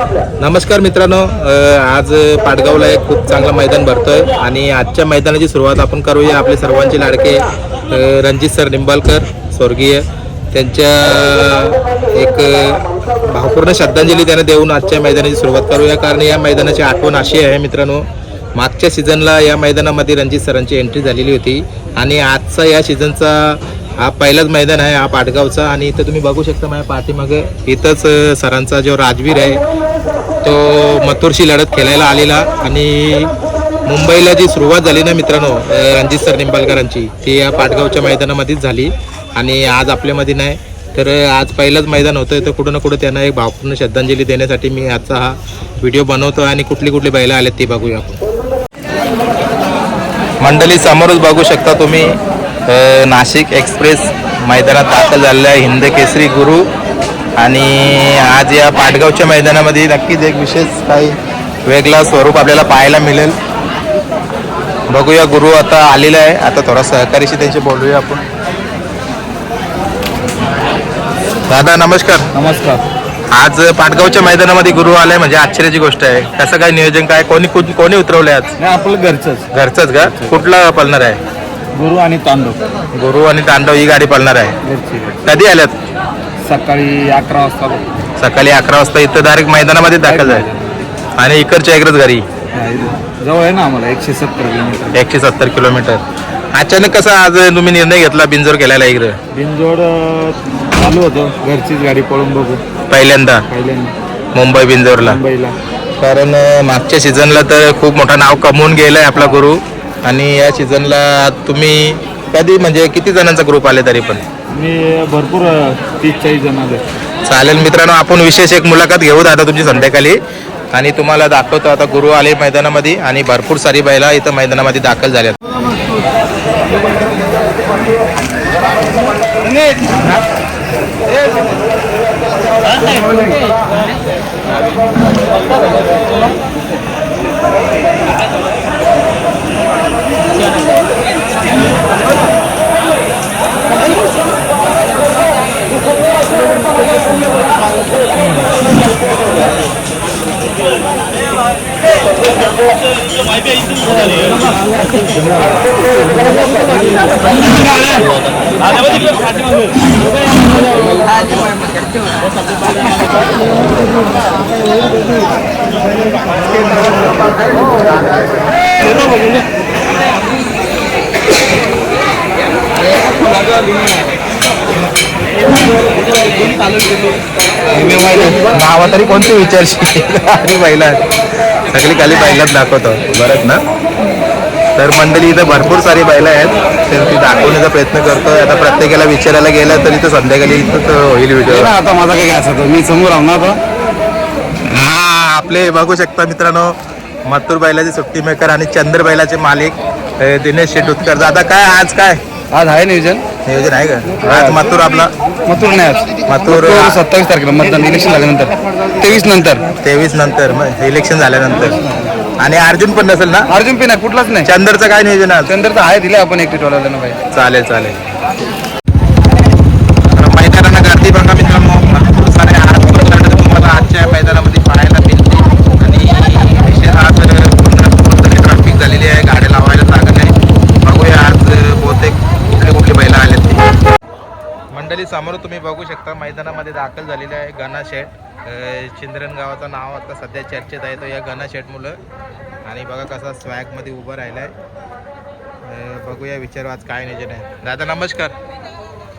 नमस्कार मित्रांनो आज पाटगावला एक खूप चांगलं मैदान भरतोय आणि आजच्या मैदानाची सुरुवात आपण करूया. आपले सर्वांचे लाडके रणजित सर निंबाळकर स्वर्गीय. त्यांच्या एक भावपूर्ण श्रद्धांजली त्यांना देऊन आजच्या मैदानाची सुरुवात करूया. कारण या मैदानाची आठवण अशी आहे मित्रांनो मागच्या सीझनला या मैदानामध्ये रणजित सरांची एंट्री झालेली होती आणि आजचा या सीझनचा हा पहिलाच मैदान आहे हा पाटगावचा. आणि इथं तुम्ही बघू शकता माझ्या पाठीमागे इथंच सरांचा जो राजवीर आहे तो मथुरशी लढत खेळायला आलेला. आणि मुंबईला जी सुरुवात झाली ना मित्रांनो रणजित सर निंबालकरांची ती या पाटगावच्या मैदानामध्येच झाली. आणि आज आपल्यामध्ये नाही. तर आज पहिलंच मैदान होतं. तर कुठं ना कुठं त्यांना एक भावपूर्ण श्रद्धांजली देण्यासाठी मी आजचा हा व्हिडिओ बनवतो. आणि कुठली कुठली बैलं आलेत ती बघूया आपण. मंडळी समोरच बघू शकता तुम्ही. नाशिक एक्सप्रेस मैदानात दाखल झालेला आहे हिंद केसरी गुरु आणि आज या पाटगावच्या मैदानामध्ये नक्कीच एक विशेष काही वेगळा स्वरूप आपल्याला पाहायला मिळेल. बघूया गुरु आता आलेला आहे. आता थोडा सहकारीशी त्यांशी बोलूया आपण. दादा नमस्कार. नमस्कार. आज पाटगावच्या मैदानामध्ये गुरु आलाय म्हणजे आश्चर्याची गोष्ट आहे. कसं काय नियोजन काय कोणी कोणी उतरवलंय आज? नाही आपलं घरचंच. घरचंच का? कुठला पळणार आहे? गुरु आणि तांडव. गुरु आणि तांडव ही गाडी पळणार आहे. घरची कधी आल्यात? सकाळी अकरा वाजता सकाळी अकरा वाजता इथं डायरेक्ट मैदानामध्ये दाखल आहे आणि इकडच्या इकडंच हा, इथं. जवळ आहे ना आम्हाला एकशे सत्तर किलोमीटर. एकशे सत्तर किलोमीटर. अचानक कसा आज तुम्ही निर्णय घेतला बिंजोर केलायला इकडं? बिनजोड अं, चालू होतं. घरचीच गाडी पळून बघू. पहिल्यांदा? पहिल्यांदा. मुंबई बिंजोरला मुंबईला. कारण अं, मागच्या सीझनला तर खूप मोठं नाव कमवून गेलंय आपला गुरु. आणि या सीझनला तुम्ही कधी म्हणजे किती जणांचा ग्रुप आले तरी पण? मी भरपूर तीस चाळीस जण आले. चालेल मित्रांनो आपण विशेष एक मुलाखत घेऊ आता तुमची संध्याकाळी. आणि तुम्हाला दाखवतो आता गुरु आले मैदानामध्ये आणि भरपूर सारी बैला इथं मैदानामध्ये दाखल झाल्यात. नावा तरी कोणती विचारशी आणि बैला सगळी खाली बैलात दाखवतो. बरंच ना? तर मंडळी इथं भरपूर सारी बैलं आहेत. तर ती दाखवण्याचा प्रयत्न करतोय. आता प्रत्येकाला विचारायला गेलं तरी तर संध्याकाळी इथंच होईल व्हिडिओ आता माझा काही घ्यायचा मी समोर आहो हा आपले बघू शकता मित्रांनो मथुर बैलाचे सुट्टी मेकर आणि चंद्र बैलाचे मालिक दिनेश शेटुतकर. दादा काय आज काय? आज आहे नियोजन? नियोजन आहे का? आज मथुर आपला मथुर नाही आज. मथुर सत्तावीस तारखेला मतदान इलेक्शन झाल्यानंतर. तेवीस नंतर. तेवीस नंतर मग इलेक्शन झाल्यानंतर. आणि अर्जुन पण नसेल ना? अर्जुन पिना कुठलाच नाही. चंद्रचं काय नियोजन आज? चंद्रचं आहे दिले आपण एक टोला ना भाई चालेल चालेल. तर मैदानाला गर्दी बघा मित्रांनो भरपूर सारे आज प्रचंड तुम्हाला आजच्या मैदानामध्ये पाहायला मिळते आणि विशेष आज पूर्ण पूर्ण ट्रॅफिक झालेली आहे गाड्या लावायला जागा नाही बघूया आज बहुतेक कुठले कुठले बैला आलेत ते मंडळी समोर तुम्ही बघू शकता मैदानामध्ये दाखल झालेले आहे गणा शेठ. चिंद्रन गावाचं नाव आता सध्या चर्चेत आहे तो या गणा शेठ मुलं. आणि बघा कसा स्वॅगमध्ये उभं राहिलाय. अ, बघूया विचारू आज काय नियोजन आहे. दादा नमस्कार.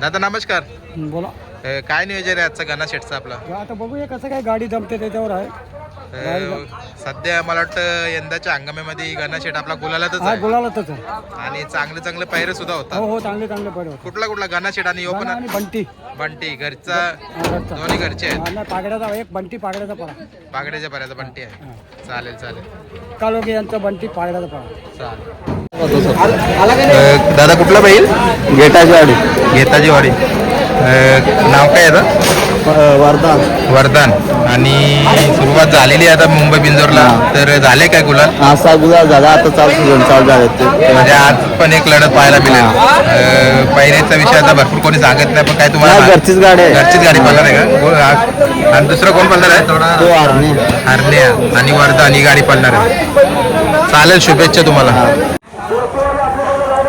दादा नमस्कार. बोला. काय नियोजन आहे आजचा गणा शेठचा आपला? आता बघूया कसं काय गाडी जमते त्याच्यावर आहे. सध्या मला वाटतं यंदाच्या हंगामामध्ये गणा शेठ आपला गुलालातच हा आहे. गुलालातच आहे. आणि चांगले चांगले पैरे सुद्धा हो होतात. हो चांगले चांगले पडे होते कुठला कुठला? गणा शेठ आणि यो पण आणि बंटी. बंटी घरचा हा, घरचा. दोन्ही घरचे आहेत. हा, नाही, पागड्याचा एक बंटी पागड्याचा पडा बागड्याच्या पर्यंत बंटी आहे. चालेल चालेल. कालोगे यांचा बंटी पागड्याचा पडा चालेल. दादा कुठला बैल? गेटाची गाडी घेताजी वाडी नाव काय आहे वर्धा वरदान. आणि सुरुवात झालेली आहे आता मुंबई बिंजोरला. तर झाले काय गुलाल? असा गुलाब झाला. आता चालू सीझन चालू झाले ते. म्हणजे आज पण एक लढत पाहायला मिळेल. अं, पहिल्याचा विषय आता भरपूर कोणी सांगत नाही पण काय तुम्हाला घरचीच गाडी आहे. घरचीच गाडी पळणार आहे का? गो- आ- आणि दुसरं कोण पळणार आहे? तो आरणे हरण्या. आणि वर्धा ही गाडी पळणार आहे. चालेल शुभेच्छा तुम्हाला.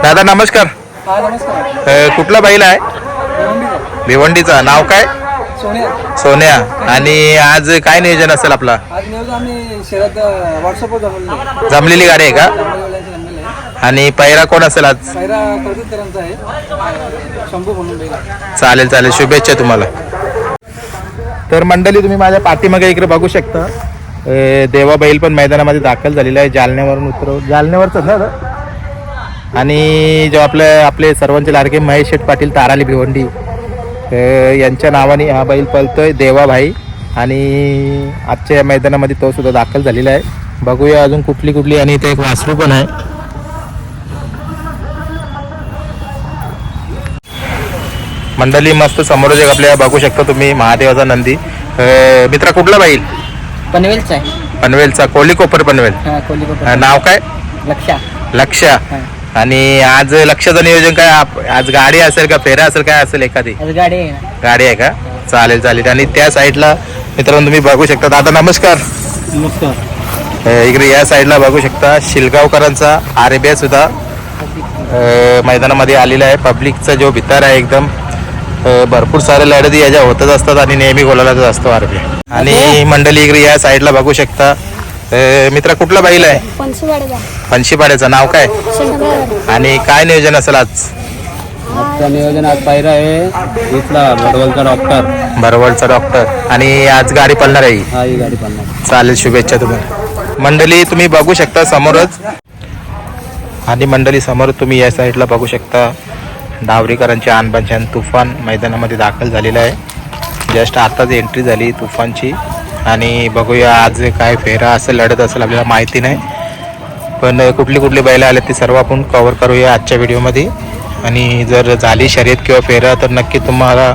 दादा नमस्कार. अं, कुठला बैल आहे? भिवंडीचा. नाव काय? सोन्या. आणि आज काय नियोजन असेल आपला? आज न्यूज आम्ही शहरात व्हॉट्सअपवर जमवले जमलेली गाडी आहे का? आणि पैरा कोण असेल आज? पहिला कर्जतकरांचा आहे. शंभू म्हणून बैल चालेल चालेल. शुभेच्छा तुम्हाला. तर मंडळी तुम्ही माझ्या पाठीमागे इकडे बघू शकता. देवा बैल पण मैदानामध्ये दाखल झालेला आहे. जालन्यावरून उतरव जालन्यावरच ना? आणि जो आपले आपले सर्वांचे लाडके महेश शेठ पाटील ताराली भिवंडी. यांच्या नावाने हा बैल पळतोय देवाभाई. आणि आजच्या या मैदानामध्ये तो सुद्धा दाखल झालेला आहे. बघूया अजून कुठली कुठली आणि इथे एक वासरू पण आहे. मंडळी मस्त समोरच एक आपल्या बघू शकता तुम्ही महादेवाचा नंदी. मित्रा कुठला बैल? पनवेलचा आहे. पनवेलचा कोली कोपर पनवेल. हा नाव काय? लक्षा. लक्ष. आणि आज लक्षाचं नियोजन काय आप- आज गाडी असेल का फेरा असेल काय असेल एखादी? आज गाडी आहे ना. गाडी आहे का? चालेल चालेल. आणि त्या साईडला मित्रांनो तुम्ही बघू शकता. दादा नमस्कार. नमस्कार. अं, इकडे या साईडला बघू शकता शिलगावकरांचा आरेबिया सुद्धा अं, मैदानामध्ये आलेला आहे. पब्लिकचा जो भितर आहे एकदम अं, भरपूर सारे लढती याच्या होतच असतात आणि नेहमी गोलालाच असतो आरबी आणि मंडळी इकडे या साईडला बघू शकता. अं, मित्रा कुठला बैल आहे? फनशीपाड्याचं नाव काय? शंकर. आणि काय नियोजन असेल आज? आजचा नियोजन आज पायरा आहे. इथला भडवलचा डॉक्टर बरोबरचा डॉक्टर आणि आज गाडी पळणार आहे. ही. हा ही गाडी चालेल शुभेच्छा तुम्हाला. मंडळी तुम्ही बघू शकता समोरच. आणि मंडळी समोर तुम्ही या साईडला बघू शकता. डावरीकरांचे आणबांचे तुफान मैदानामध्ये दाखल झालेलं आहे. जस्ट आताच एंट्री झाली तुफानची. आणि बघूया आज काय फेरा असं लढत असेल आपल्याला माहिती नाही. पण कुठली कुठली बैलं आले ती सर्व आपण कवर करूया आजच्या व्हिडिओमध्ये. आणि जर झाली शर्यत किंवा फेरा तर नक्की तुम्हाला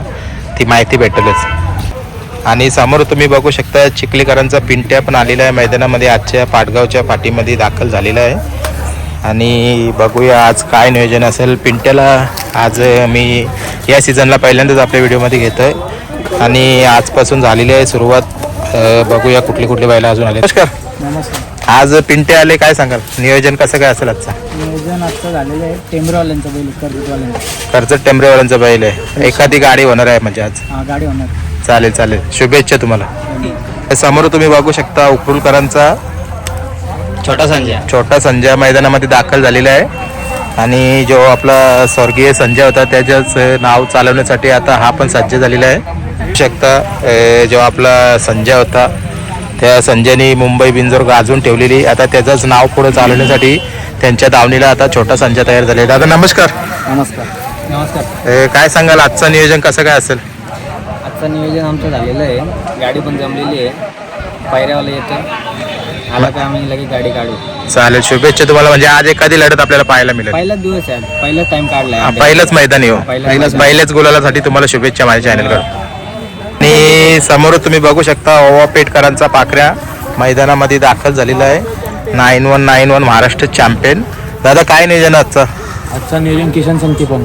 ती माहिती भेटेलच. आणि समोर तुम्ही बघू शकता चिखलीकरांचा पिंट्या पण आलेला आहे मैदानामध्ये आजच्या पाटगावच्या पाठीमध्ये दाखल झालेला आहे. आणि बघूया आज काय नियोजन असेल. पिंट्याला आज मी या सीझनला पहिल्यांदाच आपल्या व्हिडिओमध्ये घेतो आहे आणि आजपासून झालेली आहे सुरुवात. बघूया कुठली कुठली बैला अजून आले नमस्कार. नमस्कार. आज पिंटे आले काय सांगाल? नियोजन कसं काय असेल आजचा? नियोजन आजचं झालेलं आहे. टेंबरवाल्यांचा बैल कर्जतवाल्यांचा. कर्जत टेंबरेवाल्यांचा बैल आहे. एखादी गाडी होणार आहे म्हणजे आज? हा गाडी होणार. चालेल चालेल. शुभेच्छा तुम्हाला. समोर तुम्ही बघू शकता उकरुलकरांचा छोटा संजय. छोटा संजय मैदानामध्ये दाखल झालेला आहे. आणि जो आपला स्वर्गीय संजय होता त्याच्याच नाव चालवण्यासाठी आता हा पण सज्ज झालेला आहे. शकता अं, जो आपला संजय होता त्या संजयने मुंबई बिंजोर गाजून ठेवलेली. आता त्याचंच नाव पुढे चालवण्यासाठी त्यांच्या दावणीला आता छोटा संजय तयार झाले दादा नमस्कार. नमस्कार. नमस्कार. काय सांगाल? आजचं नियोजन कसं काय असेल? आजचं नियोजन आमचं झालेलं आहे. गाडी पण जमलेली आहे. पायऱ्यावाला येतं. आला का आम्ही लगेच गाडी काढू. चालेल शुभेच्छा तुम्हाला. म्हणजे आज एखादी लढत आपल्याला पाहायला मिळेल. पहिलाच दिवस आहे. पहिलाच टाइम काढलाय हा, पहिलंच मैदान येऊ मैदान. पहिल्याच गुलालासाठी तुम्हाला शुभेच्छा माझ्या चॅनलकडून आणि समोर तुम्ही बघू शकता ओवा पेटकरांचा पाखऱ्या मैदानामध्ये दाखल झालेला आहे. Nine one nine one Maharashtra champion दादा काय नियोजन आजचं? आजचा नियोजन किशन संती पण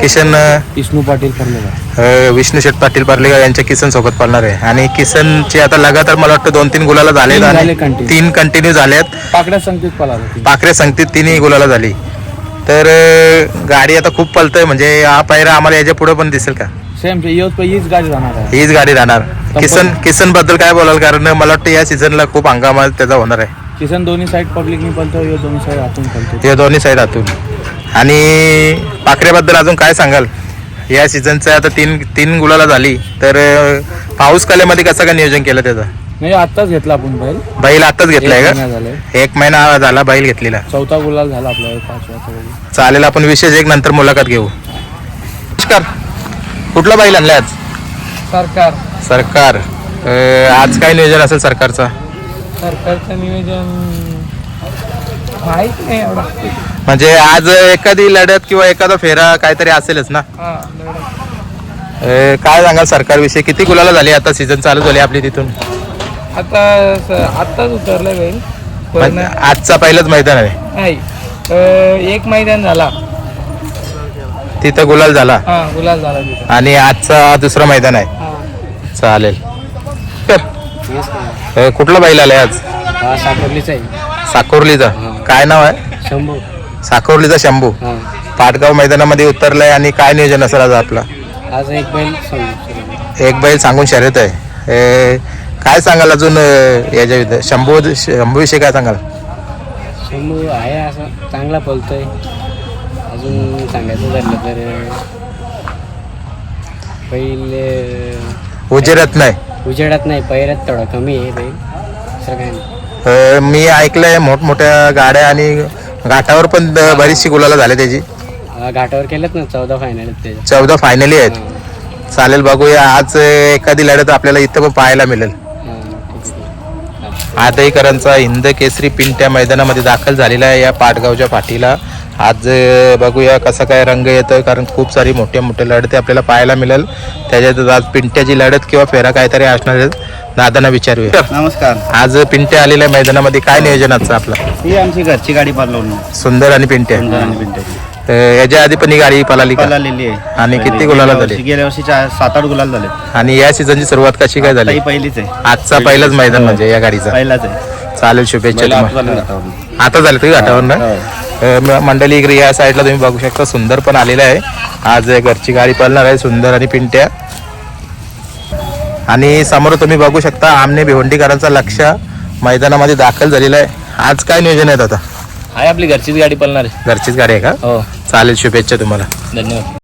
किशन विष्णू पाटील अं, विष्णू शेठ पाटील पार्लेकर यांच्या किसन सोबत पडणार आहे. आणि किसनचे आता लगातार मला वाटतं दोन तीन गुलाला झालेत तीन झाले continue. तीन कंटिन्यू झालेत. पाकड्या संगतीत पळाला पाखरे संगतीत तिन्ही गुलाला झाली. तर गाडी आता खूप पलतोय म्हणजे हा पायरा आम्हाला याच्यापुढे पण दिसेल का? सेम हीच गाडी राहणार आहे. हीच गाडी राहणार किसन किसनबद्दल काय बोलाल? कारण मला वाटतं या सीझनला खूप हंगामा त्याचा होणार आहे. किशन दोन्ही साईड पब्लिकनी पळतो यो दोन्ही साईड आतून पळतो ते दोन्ही साईड आतून. आणि पाखऱ्याबद्दल अजून काय सांगाल? या सीझनचं आता तीन तीन गुलाला झाली. तर पाऊस कलेमध्ये कसं काय नियोजन केलं त्याचं? नाही आत्ताच घेतला आपण बैल. बैल आताच घेतलाय एक का महिना झालाय. एक महिना झाला बैल घेतलेला. चौथा गुलाल झाला आपला चालेल आपण विशेष एक नंतर मुलाखत घेऊ. नमस्कार. कुठला बैल आणलाय आज? सरकार. सरकार. अं, आज काय नियोजन असेल सरकारचं? सरकारचं नियोजन माहीत नाही एवढा. म्हणजे आज एखादी लढत किंवा एखादा फेरा काहीतरी असेलच ना? अ, काय सांगाल सरकारविषयी? किती गुलाला झाली आता सीझन चालू झाली आपली तिथून? आता आत्ताच उतरलं बैल. पण आजचा पहिलंच मैदान आहे. नाही अं, एक मैदान झाला. तिथं गुलाल झाला. हा गुलाल झाला तिथं. आणि आजचा दुसरं मैदान आहे. हा. चालेल. अ, कुठला बैल आलाय आज? हा साकोर्लीचा आहे. साकोर्लीचा काय नाव आहे? शंभू. साकोर्लीचा शंभू. हा. पाटगाव मैदानामध्ये उतरलाय आणि काय नियोजन असेल आज आपला? आज एक बैल शंभू एक बैल सांगून शर्यत आहे. काय सांगाल अजून अ, याच्या विषयी? शंभू शंभू विषयी काय सांगाल? शंभू आहे असं चांगला पळतोय अजून सांगायचं झालं तर पहिले उजेरत नाही. उजेडात नाही पैऱ्यात थोडा कमी आहे बैल दुसरं काय नाही अ, मी ऐकलंय मोठमोठ्या गाड्या आणि घाटावर पण द- बरीचशी गुलाला झाले त्याची. घाटावर केलेत ना चौदा फायनल त्याच्या चौदा फायनली आहेत. चालेल बघूया. आज अ, एखादी लढत आपल्याला इथं पण पाहायला मिळेल. आदईकरांचा हिंद केसरी पिंट्या मैदानामध्ये दाखल झालेला आहे या पाटगावच्या पाठीला. आज बघूया कसा काय रंग येतोय कारण खूप सारी मोठ्या मोठ्या लढती आपल्याला पाहायला मिळेल. त्याच्यात आज पिंट्याची लढत किंवा फेरा काहीतरी असणार आहे दादांना विचारूया. नमस्कार. आज पिंट्या आलेल्या मैदानामध्ये काय नियोजन आजचं आपलं? ही आमची घरची गाडी पालवली सुंदर आणि पिंट्या. सुंदर आणि पिंट्याची याच्या आधी पण ही गाडी पळाली का? पळालेली आहे. आणि किती गेल्या गुलाला वर्षी- झाली? गेल्या वर्षी चार सात आठ गुलाल झाले. आणि या सीझनची सुरुवात कशी काय झाली? ही पहिलीच आहे. आजचा पहिलंच मैदान म्हणजे या गाडीचा. पहिलाच आहे. चालेल शुभेच्छा तुम्हाला. आता झालं तुम्ही घाटावर ना? हो. अ, म- मंडळी इकडे या साईडला तुम्ही बघू शकता सुंदर पण आलेलं आहे. आज घरची गाडी पळणार आहे सुंदर आणि पिंट्या. आणि समोर तुम्ही बघू शकता आमने भिवंडीकरांचा लक्ष मैदानामध्ये दाखल झालेला आहे. आज काय नियोजन आहे आता? आहे आपली घरचीच गाडी पळणार आहे. घरचीच गाडी आहे का? हो. चालेल शुभेच्छा तुम्हाला. धन्यवाद.